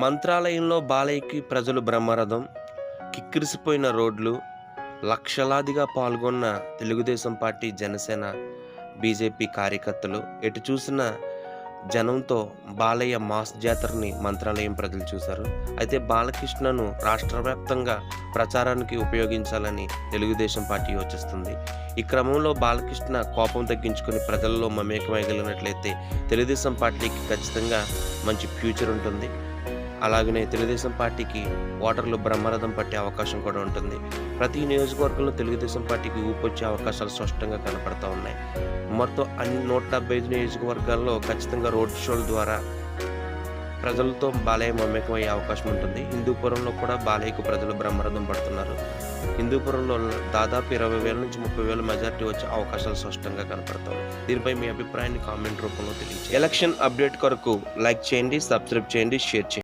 మంత్రాలయంలో బాలయ్యకి ప్రజలు బ్రహ్మరథం కిక్కిరిసిపోయిన రోడ్లు లక్షలాదిగా పాల్గొన్న తెలుగుదేశం పార్టీ జనసేన బీజేపీ కార్యకర్తలు ఎటు చూసిన జనంతో బాలయ్య మాస్ జాతరని మంత్రాలయం ప్రజలు చూశారు. అయితే బాలకృష్ణను రాష్ట్ర వ్యాప్తంగా ప్రచారానికి ఉపయోగించాలని తెలుగుదేశం పార్టీ యోచిస్తుంది. ఈ క్రమంలో బాలకృష్ణ కోపం తగ్గించుకుని ప్రజల్లో మమేకమగలిగినట్లయితే తెలుగుదేశం పార్టీకి ఖచ్చితంగా మంచి ఫ్యూచర్ ఉంటుంది. అలాగనే తెలుగుదేశం పార్టీకి ఓటర్లు బ్రహ్మరథం పట్టే అవకాశం కూడా ఉంటుంది. ప్రతి నియోజకవర్గంలో తెలుగుదేశం పార్టీకి ఊపొచ్చే అవకాశాలు స్పష్టంగా కనపడతా ఉన్నాయి. మొత్తం అన్ని నూట డెబ్బై ఐదు నియోజకవర్గాల్లో ఖచ్చితంగా రోడ్ షోల ద్వారా ప్రజలతో బాలయ్య మమేకమయ్యే అవకాశం ఉంటుంది. హిందూపురంలో కూడా బాలయ్యకు ప్రజలు బ్రహ్మరథం పడుతున్నారు. హిందూపురంలో దాదాపు ఇరవై వేల నుంచి ముప్పై వేల మెజార్టీ వచ్చే అవకాశాలు స్పష్టంగా కనపడతాయి దీనిపై మీ అభిప్రాయాన్ని కామెంట్ రూపంలో తెలియజేయండి ఎలక్షన్ అప్డేట్ కొరకు లైక్ చేయండి సబ్స్క్రైబ్ చేయండి షేర్ చేయండి.